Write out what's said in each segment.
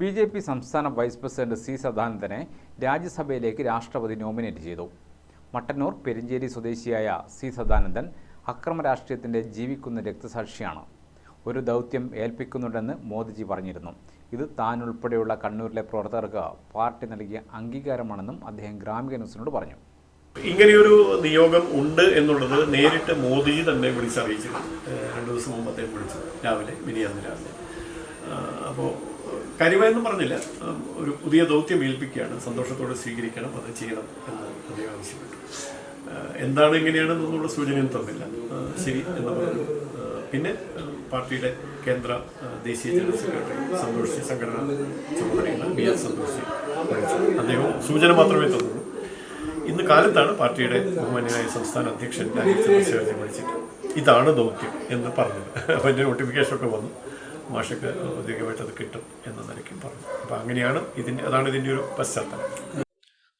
B J P സംസ്ഥാന vice president C സദാനന്ദനെ രാജ്യസഭയിലേക്ക് രാഷ്ട്രപതി നോമിനേറ്റ് ചെയ്തു. മട്ടന്നൂർ പെരിഞ്ചേരി സ്വദേശിയായ സി സദാനന്ദൻ അക്രമ രാഷ്ട്രീയത്തിന്റെ ജീവിക്കുന്ന രക്തസാക്ഷിയാണ്. ഒരു ദൗത്യം ഏൽപ്പിക്കുന്നുണ്ടെന്ന് മോദിജി പറഞ്ഞിരുന്നു. ഇത് താൻ ഉൾപ്പെടെയുള്ള കണ്ണൂരിലെ പ്രവർത്തകർക്ക് പാർട്ടി നൽകിയ അംഗീകാരമാണെന്നും അദ്ദേഹം ഗ്രാമിക ന്യൂസിനോട് പറഞ്ഞു. ഇങ്ങനെയൊരു നിയോഗം ഉണ്ട് എന്നുള്ളത് നേരിട്ട് മോദിജി തന്നെ വിളിച്ചറിയിച്ചിരുന്നു. ഏഹ് രണ്ടു ദിവസം മുമ്പ് അദ്ദേഹം വിളിച്ചു. രാവിലെ മിനിയാന്ന് രാവിലെ. അപ്പോൾ കാര്യമായൊന്നും പറഞ്ഞില്ല. ഒരു പുതിയ ദൗത്യം ഏൽപ്പിക്കുകയാണ്. സന്തോഷത്തോടെ സ്വീകരിക്കണം അത് ചെയ്യണം എന്ന് അദ്ദേഹം ആവശ്യപ്പെട്ടു. എന്താണ് എങ്ങനെയാണെന്ന് എങ്ങനെയാണെന്നുള്ള സൂചനയും തന്നില്ല. ശരി എന്ന് പറഞ്ഞു. പിന്നെ പാർട്ടിയുടെ കേന്ദ്ര ദേശീയ ജനറൽ സെക്രട്ടറി സന്തോഷ് സംഘടന ചുമതലയുള്ള ബി എസ് സന്തോഷ് അദ്ദേഹം സൂചന മാത്രമേ തന്നുള്ളൂ. ഇന്ന് കാലത്താണ് പാർട്ടിയുടെ ബഹുമാന്യനായ സംസ്ഥാന അധ്യക്ഷൻ രാജീവ് ചന്ദ്രശേഖരനെ വിളിച്ചിട്ട് ഇതാണ് ദൗത്യം എന്ന് പറഞ്ഞത്. അപ്പോൾ എന്റെ നോട്ടിഫിക്കേഷൻ ഒക്കെ വന്നു. മാഷക്ക് അത് കിട്ടും എന്ന നിലയ്ക്കും പറഞ്ഞു. അപ്പോൾ അങ്ങനെയാണ് ഇതിന്റെ അതാണ് ഇതിന്റെ ഒരു പശ്ചാത്തലം.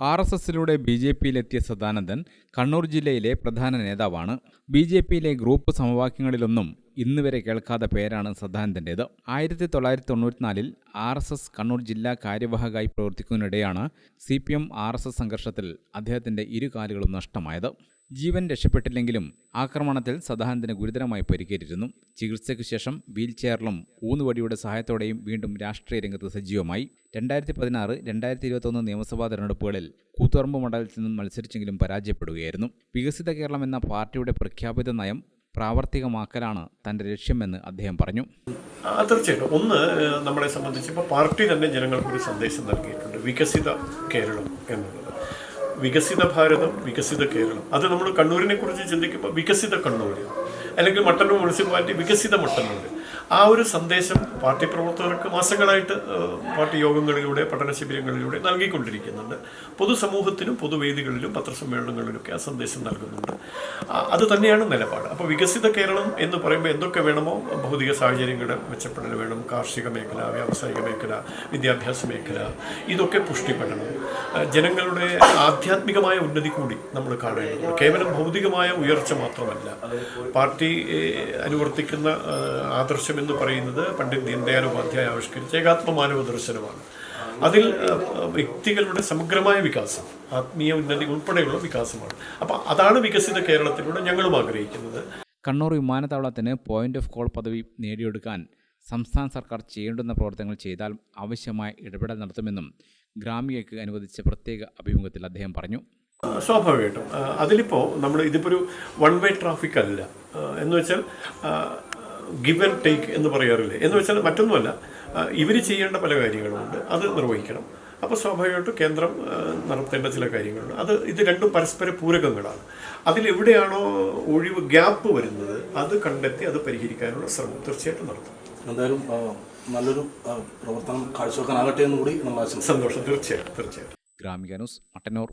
ആർ എസ് എസിലൂടെ ബി ജെ പിയിലെത്തിയ സദാനന്ദൻ കണ്ണൂർ ജില്ലയിലെ പ്രധാന നേതാവാണ്. ബി ജെ പിയിലെ ഗ്രൂപ്പ് സമവാക്യങ്ങളിലൊന്നും ഇന്ന് വരെ കേൾക്കാത്ത പേരാണ് സദാനന്ദന്റേത്. ആയിരത്തി തൊള്ളായിരത്തി തൊണ്ണൂറ്റിനാലിൽ ആർ എസ് എസ് കണ്ണൂർ ജില്ലാ കാര്യവാഹകായി പ്രവർത്തിക്കുന്നതിനിടെയാണ് C P M R S S സംഘർഷത്തിൽ അദ്ദേഹത്തിന്റെ ഇരുകാലുകളും നഷ്ടമായത്. ജീവൻ രക്ഷപ്പെട്ടില്ലെങ്കിലും ആക്രമണത്തിൽ സദാനന്ദന് ഗുരുതരമായി പരിക്കേറ്റിരുന്നു. ചികിത്സയ്ക്ക് ശേഷം വീൽചെയറിലും ഊന്നുവടിയുടെ സഹായത്തോടെയും വീണ്ടും രാഷ്ട്രീയ രംഗത്ത് സജീവമായി. രണ്ടായിരത്തി പതിനാറ് രണ്ടായിരത്തി ഇരുപത്തൊന്ന് നിയമസഭാ തെരഞ്ഞെടുപ്പുകളിൽ കൂത്തുപറമ്പ് മണ്ഡലത്തിൽ നിന്നും മത്സരിച്ചെങ്കിലും പരാജയപ്പെടുകയായിരുന്നു. വികസിത കേരളം എന്ന പാർട്ടിയുടെ പ്രഖ്യാപിത നയം പ്രാവർത്തികമാക്കലാണ് തന്റെ ലക്ഷ്യമെന്ന് അദ്ദേഹം പറഞ്ഞു. തീർച്ചയായിട്ടും. ഒന്ന് നമ്മളെ സംബന്ധിച്ച് ഇപ്പോൾ പാർട്ടി തന്നെ ജനങ്ങൾക്കൊരു സന്ദേശം നൽകിയിട്ടുണ്ട്. വികസിത കേരളം എന്നുള്ളത്. വികസിത ഭാരതം വികസിത കേരളം. അത് നമ്മൾ കണ്ണൂരിനെ കുറിച്ച് ചിന്തിക്കുമ്പോൾ വികസിത കണ്ണൂർ അല്ലെങ്കിൽ മട്ടന്നൂർ മുനിസിപ്പാലിറ്റി വികസിത മട്ടന്നൂർ ആ ഒരു സന്ദേശം പാർട്ടി പ്രവർത്തകർക്ക് മാസങ്ങളായിട്ട് പാർട്ടി യോഗങ്ങളിലൂടെ പഠന ശിബിരങ്ങളിലൂടെ നൽകിക്കൊണ്ടിരിക്കുന്നുണ്ട്. പൊതുസമൂഹത്തിനും പൊതുവേദികളിലും പത്രസമ്മേളനങ്ങളിലൊക്കെ ആ സന്ദേശം നൽകുന്നുണ്ട്. അത് തന്നെയാണ് നിലപാട്. അപ്പോൾ വികസിത കേരളം എന്ന് പറയുമ്പോൾ എന്തൊക്കെ വേണമോ ഭൗതിക സാഹചര്യങ്ങളുടെ മെച്ചപ്പെടൽ വേണം കാർഷിക മേഖല വ്യാവസായിക മേഖല വിദ്യാഭ്യാസ മേഖല ഇതൊക്കെ പുഷ്ടിപ്പെടണം ജനങ്ങളുടെ ആധ്യാത്മികമായ ഉന്നതി കൂടി നമ്മൾ കാണേണ്ടതുണ്ട്. കേവലം ഭൗതികമായ ഉയർച്ച മാത്രമല്ല പാർട്ടി അനുവർത്തിക്കുന്ന ആദർശം എന്ന് പറയുന്നത് പണ്ഡിറ്റ് ദീൻദയാൽ ഉപാധ്യായ ആവിഷ്കരിച്ച ഏകാത്മമാനവ ദർശനമാണ്. അതിൽ വ്യക്തികളുടെ സമഗ്രമായ വികാസം ആത്മീയ ഉന്നതി ഉൾപ്പെടെയുള്ള വികാസമാണ്. അപ്പം അതാണ് വികസിത കേരളത്തിലൂടെ ഞങ്ങളും ആഗ്രഹിക്കുന്നത്. കണ്ണൂർ വിമാനത്താവളത്തിന് പോയിന്റ് ഓഫ് കോൾ പദവി നേടിയെടുക്കാൻ സംസ്ഥാന സർക്കാർ ചെയ്യേണ്ടുന്ന പ്രവർത്തനങ്ങൾ ചെയ്താൽ ആവശ്യമായ ഇടപെടൽ നടത്തുമെന്നും ഗ്രാമികയ്ക്ക് അനുവദിച്ച പ്രത്യേക അഭിമുഖത്തിൽ അദ്ദേഹം പറഞ്ഞു. സ്വാഭാവികമായിട്ടും അതിലിപ്പോൾ നമ്മൾ ഇതിപ്പോൾ ഒരു വൺ വേ ട്രാഫിക് അല്ല. എന്ന് വെച്ചാൽ ഗിവ് ആൻഡ് ടേക്ക് എന്ന് പറയാറില്ലേ? എന്ന് വെച്ചാൽ മറ്റൊന്നുമല്ല. ഇവർ ചെയ്യേണ്ട പല കാര്യങ്ങളുമുണ്ട് അത് നിർവഹിക്കണം. അപ്പോൾ സ്വാഭാവികമായിട്ടും കേന്ദ്രം നടത്തേണ്ട ചില കാര്യങ്ങളുണ്ട്. അത് ഇത് രണ്ടും പരസ്പര പൂരകങ്ങളാണ്. അതിലെവിടെയാണോ ഒഴിവ് ഗ്യാപ്പ് വരുന്നത് അത് കണ്ടെത്തി അത് പരിഹരിക്കാനുള്ള ശ്രമം തീർച്ചയായിട്ടും നടത്തും. എന്തായാലും നല്ലൊരു പ്രവർത്തനം കാഴ്ചവെക്കാനാകട്ടെ എന്ന് കൂടി നമ്മൾ സന്തോഷം. തീർച്ചയായിട്ടും. തീർച്ചയായിട്ടും. Gramika news Mattannur